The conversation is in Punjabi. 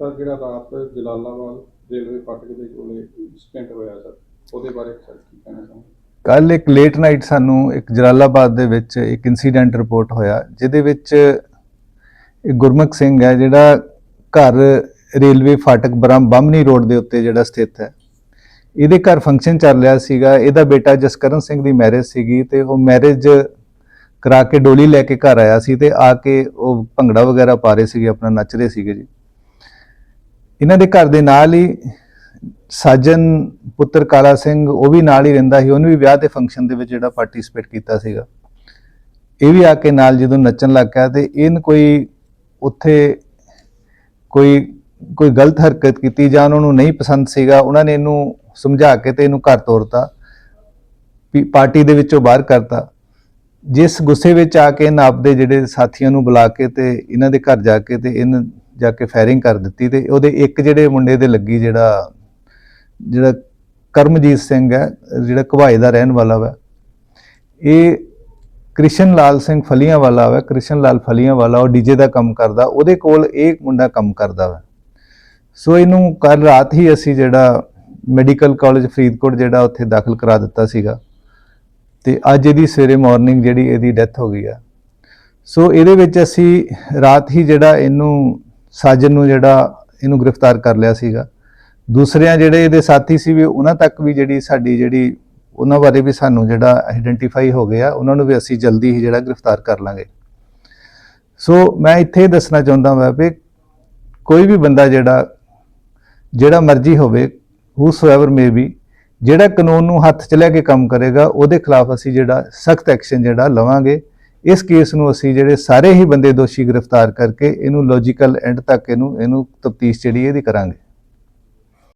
ਸਰ, ਜਿਹੜਾ ਰਾਤ ਜਲਾਲਾਬਾਦ ਰੇਲਵੇ ਫਾਟਕ ਦੇ ਕੋਲੇ ਇੰਸੀਡੈਂਟ ਹੋਇਆ ਸਰ, ਉਹਦੇ ਬਾਰੇ ਸਰ ਕੀ ਕਹਿਣਾ ਚਾਹੁੰਦੇ ਕੱਲ ਇੱਕ ਲੇਟ ਨਾਈਟ ਸਾਨੂੰ ਇੱਕ ਜਲਾਲਾਬਾਦ ਦੇ ਵਿੱਚ ਇੱਕ ਇਨਸੀਡੈਂਟ ਰਿਪੋਰਟ ਹੋਇਆ, ਜਿਹਦੇ ਵਿੱਚ ਇੱਕ ਗੁਰਮੁਖ ਸਿੰਘ ਹੈ, ਜਿਹੜਾ ਘਰ ਰੇਲਵੇ ਫਾਟਕ ਬ੍ਰਹਮ ਬਾਮਨੀ ਰੋਡ ਦੇ ਉੱਤੇ ਜਿਹੜਾ ਸਥਿਤ ਹੈ। ਇਹਦੇ ਘਰ ਫੰਕਸ਼ਨ ਚੱਲ ਰਿਹਾ ਸੀਗਾ, ਇਹਦਾ ਬੇਟਾ ਜਸਕਰਨ ਸਿੰਘ ਦੀ ਮੈਰਿਜ ਸੀਗੀ ਤੇ ਉਹ ਮੈਰਿਜ ਕਰਾ ਕੇ ਡੋਲੀ ਲੈ ਕੇ ਘਰ ਆਇਆ ਸੀ ਤੇ ਆ ਕੇ ਉਹ ਭੰਗੜਾ ਵਗੈਰਾ ਪਾ ਰਹੇ ਸੀਗੇ, ਆਪਣਾ ਨੱਚ ਰਹੇ ਸੀਗੇ ਜੀ। ਇਹਨਾਂ ਦੇ ਘਰ ਦੇ ਨਾਲ ਹੀ ਸਾਜਨ ਪੁੱਤਰ ਕਾਲਾ ਸਿੰਘ, ਉਹ ਵੀ ਨਾਲ ਹੀ ਰਹਿੰਦਾ ਸੀ। ਉਹਨੇ ਵੀ ਵਿਆਹ ਦੇ ਫੰਕਸ਼ਨ ਦੇ ਵਿੱਚ ਜਿਹੜਾ ਪਾਰਟਿਸਿਪੇਟ ਕੀਤਾ ਸੀਗਾ। ਇਹ ਵੀ ਆ ਕੇ ਨਾਲ ਜਦੋਂ ਨੱਚਣ ਲੱਗ ਪਿਆ ਤੇ ਇਹਨ ਕੋਈ ਉੱਥੇ ਕੋਈ ਕੋਈ ਗਲਤ ਹਰਕਤ ਕੀਤੀ ਜਾਂ ਉਹਨਾਂ ਨੂੰ ਨਹੀਂ ਪਸੰਦ ਸੀਗਾ, ਉਹਨਾਂ ਨੇ ਇਹਨੂੰ ਸਮਝਾ ਕੇ ਤੇ ਇਹਨੂੰ ਘਰ ਤੋਰਤਾ, ਵੀ ਪਾਰਟੀ ਦੇ ਵਿੱਚੋਂ ਬਾਹਰ ਕਰਤਾ। ਜਿਸ ਗੁੱਸੇ ਵਿੱਚ ਆ ਕੇ ਇਹਨਾਂ ਆਪਦੇ ਜਿਹੜੇ ਸਾਥੀਆਂ ਨੂੰ ਬੁਲਾ ਕੇ ਤੇ ਇਹਨਾਂ ਦੇ ਘਰ ਜਾ ਕੇ ਤੇ ਇਹਨਾਂ ਜਾ ਕੇ ਫਾਇਰਿੰਗ ਕਰ ਦਿੱਤੀ ਤੇ ਉਹਦੇ ਇੱਕ ਜਿਹੜੇ ਮੁੰਡੇ ਦੇ ਲੱਗੀ ਜਿਹੜਾ ਜਿਹੜਾ ਕਰਮਜੀਤ ਸਿੰਘ ਹੈ, ਜਿਹੜਾ ਘਵਾਏ ਦਾ ਰਹਿਣ ਵਾਲਾ ਵਾ, ਇਹ ਕ੍ਰਿਸ਼ਨ ਲਾਲ ਸਿੰਘ ਫਲੀਆਂ ਵਾਲਾ ਵਾ, ਕ੍ਰਿਸ਼ਨ ਲਾਲ ਫਲੀਆਂ ਵਾਲਾ ਉਹ ਡੀਜੇ ਦਾ ਕੰਮ ਕਰਦਾ, ਉਹਦੇ ਕੋਲ ਇਹ ਮੁੰਡਾ ਕੰਮ ਕਰਦਾ ਵਾ। ਸੋ ਇਹਨੂੰ ਕੱਲ ਰਾਤ ਹੀ ਅਸੀਂ ਜਿਹੜਾ ਮੈਡੀਕਲ ਕਾਲਜ ਫਰੀਦਕੋਟ ਜਿਹੜਾ ਉੱਥੇ ਦਾਖਲ ਕਰਾ ਦਿੱਤਾ ਸੀਗਾ, ਤੇ ਅੱਜ ਇਹਦੀ ਸਵੇਰੇ ਮਾਰਨਿੰਗ ਜਿਹੜੀ ਇਹਦੀ ਡੈਥ ਹੋ ਗਈ ਆ। ਸੋ ਇਹਦੇ ਵਿੱਚ ਅਸੀਂ ਰਾਤ ਹੀ ਜਿਹੜਾ ਇਹਨੂੰ ਸਾਜਨ ਨੂੰ ਜਿਹੜਾ ਇਹਨੂੰ ਗ੍ਰਿਫਤਾਰ ਕਰ ਲਿਆ ਸੀਗਾ। ਦੂਸਰਿਆਂ ਜਿਹੜੇ ਇਹਦੇ ਸਾਥੀ ਸੀ ਵੀ ਉਹਨਾਂ ਤੱਕ ਵੀ ਜਿਹੜੀ ਸਾਡੀ ਜਿਹੜੀ ਉਹਨਾਂ ਬਾਰੇ ਵੀ ਸਾਨੂੰ ਜਿਹੜਾ ਆਇਡੈਂਟੀਫਾਈ ਹੋ ਗਿਆ, ਉਹਨਾਂ ਨੂੰ ਵੀ ਅਸੀਂ ਜਲਦੀ ਹੀ ਜਿਹੜਾ ਗ੍ਰਿਫਤਾਰ ਕਰ ਲਾਂਗੇ। ਸੋ ਮੈਂ ਇੱਥੇ ਇਹ ਦੱਸਣਾ ਚਾਹੁੰਦਾ ਹਾਂ ਵੀ ਕੋਈ ਵੀ ਬੰਦਾ ਜਿਹੜਾ ਜਿਹੜਾ ਮਰਜ਼ੀ ਹੋਵੇ ਹੂਸੋਐਵਰ ਮੇ ਬੀ ਜਿਹੜਾ ਕਾਨੂੰਨ ਨੂੰ ਹੱਥ 'ਚ ਲੈ ਕੇ ਕੰਮ ਕਰੇਗਾ, ਉਹਦੇ ਖਿਲਾਫ ਅਸੀਂ ਜਿਹੜਾ ਸਖਤ ਐਕਸ਼ਨ ਜਿਹੜਾ ਲਵਾਂਗੇ। ਇਸ ਕੇਸ ਨੂੰ ਅਸੀਂ ਜਿਹੜੇ ਸਾਰੇ ਹੀ ਬੰਦੇ ਦੋਸ਼ੀ ਗ੍ਰਿਫਤਾਰ ਕਰਕੇ ਇਹਨੂੰ ਲੌਜੀਕਲ ਐਂਡ ਤੱਕ ਇਹਨੂੰ ਇਹਨੂੰ ਤਫਤੀਸ਼ ਜਿਹੜੀ ਇਹਦੀ ਕਰਾਂਗੇ।